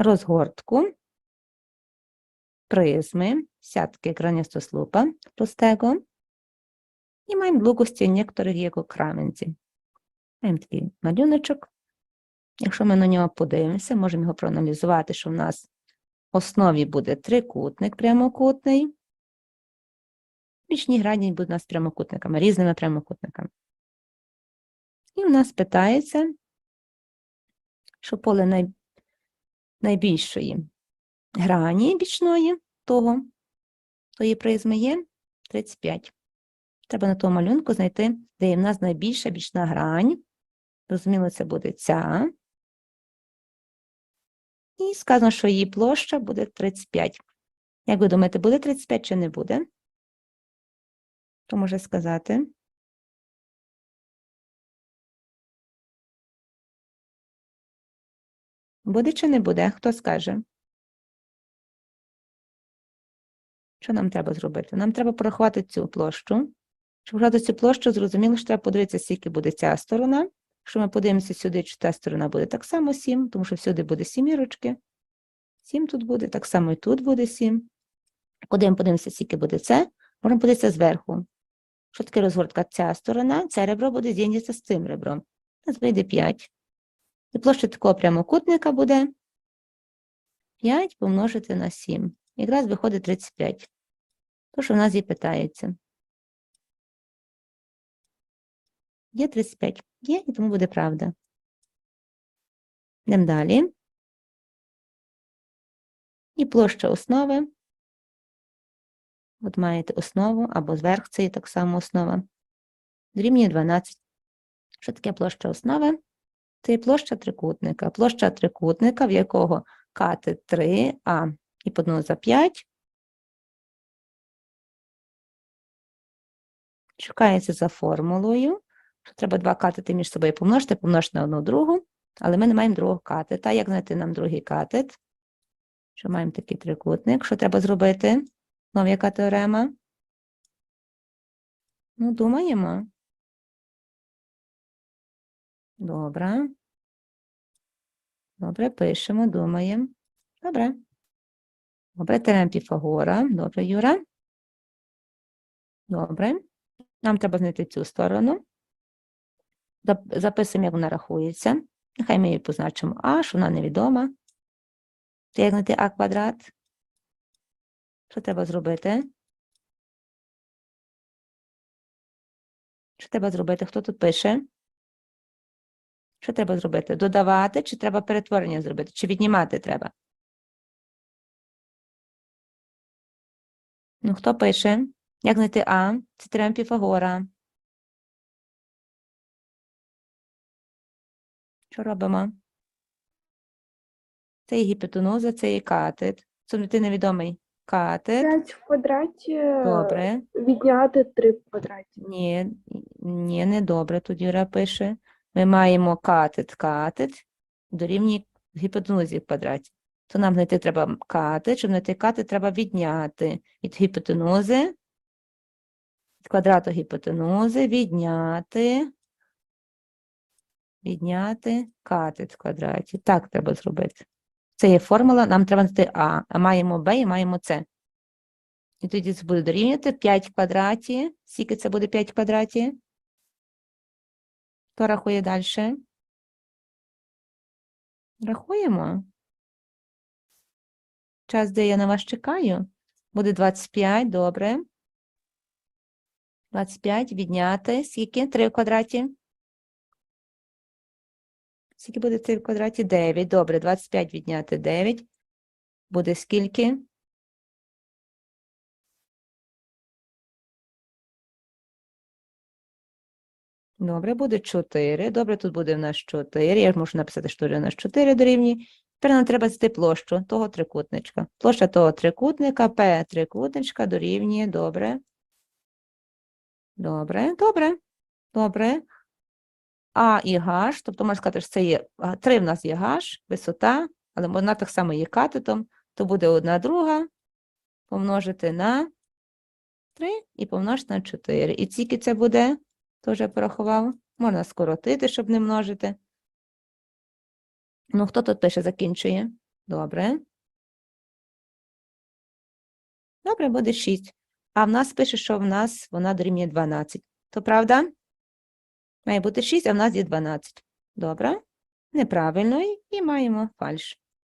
розгортку призmy, siatkę graniastosłupa prostego і маємо długości niektórych jego krawędzi. Маємо такий малюночок. Якщо ми на нього подивимося, можемо його проаналізувати, що в нас в основі буде трикутник прямокутний. Бічні грані будуть у нас прямокутниками, різними прямокутниками. І в нас питається, що поле най... найбільшої грані бічної того, тої призми є 35. Треба на тому малюнку знайти, де є в нас найбільша бічна грань. Розуміло, це буде ця. І сказано, що її площа буде 35. Як ви думаєте, буде 35 чи не буде? Хто може сказати? Буде чи не буде? Хто скаже? Що нам треба зробити? Нам треба порахувати цю площу. Щоб порахувати цю площу, зрозуміло, що треба подивитися, скільки буде ця сторона. Якщо ми подивимося сюди, чи та сторона буде так само 7, тому що всюди буде сімірочки. 7 тут буде, так само і тут буде 7. Коли ми подивимося, скільки буде це, можемо подивитися зверху. Що таке розгортка? Ця сторона, це ребро буде з'єднатися з цим ребром. У нас вийде 5. І площа такого прямокутника буде 5 помножити на 7. Якраз виходить 35. То, що в нас і питається. Є 35. Є, і тому буде правда. Йдемо далі. І площа основи. От маєте основу, або зверх це є так само основа. Дорівнює 12. Що таке площа основи? Це є площа трикутника. Площа трикутника, в якого катет 3, а гіпотенуза 5. Шукається за формулою. що Треба два катети між собою помножити, помножити на одну другу, але ми не маємо другого катета. Як знайти нам другий катет? Що маємо такий трикутник? Що треба зробити? Знову яка теорема? Ну, думаємо. Добре. Добре, пишемо, думаємо. Добре. Добре, теорема Піфагора. Добре, Юра. Добре. Нам треба знайти цю сторону. Записуємо, як вона рахується. Нехай ми її позначимо А, що вона невідома. Це як знайти А квадрат. Що треба зробити? Що треба зробити? Хто тут пише? Що треба зробити? Додавати, чи треба перетворення зробити, чи віднімати треба? Ну, хто пише? Як знайти А? Це теорема Піфагора. Що робимо? Це є гіпотенуза, це є катет. Це знайти невідомий катет. 5 в квадраті Добре. відняти 3 в квадраті. Ні, ні, не добре, тут Юра пише. Ми маємо катет, катет дорівнює гіпотенузі в квадраті. То нам знайти треба катет, щоб знайти катет, треба відняти від гіпотенузи, від квадрату гіпотенузи, відняти, відняти катет в квадраті. Так треба зробити. Це є формула, нам треба знайти А, а маємо Б і маємо С. І тоді це буде дорівнювати 5 в квадраті. Скільки це буде 5 в квадраті? Хто рахує далі? Рахуємо. Час, де я на вас чекаю. Буде 25, добре. 25 відняти. Скільки? 3 в квадраті. Скільки буде 3 в квадраті? 9. Добре, 25 відняти 9. Буде скільки? Добре, буде 4. Добре, тут буде в нас 4. Я ж можу написати, що у нас 4 дорівнює. Тепер нам треба знайти площу того трикутничка. Площа того трикутника, P трикутничка дорівнює, добре. Добре, добре, добре. А і H, тобто можна сказати, що це є, 3 в нас є H, висота, але вона так само є катетом, то буде одна друга помножити на 3 і помножити на 4. І скільки це буде? Теж порахував. Можна скоротити, щоб не множити. Ну, хто тут пише, закінчує? Добре. Добре, буде 6. А в нас пише, що в нас вона дорівнює 12. То правда? Має бути 6, а в нас є 12. Добре. Неправильно і- маємо фальш.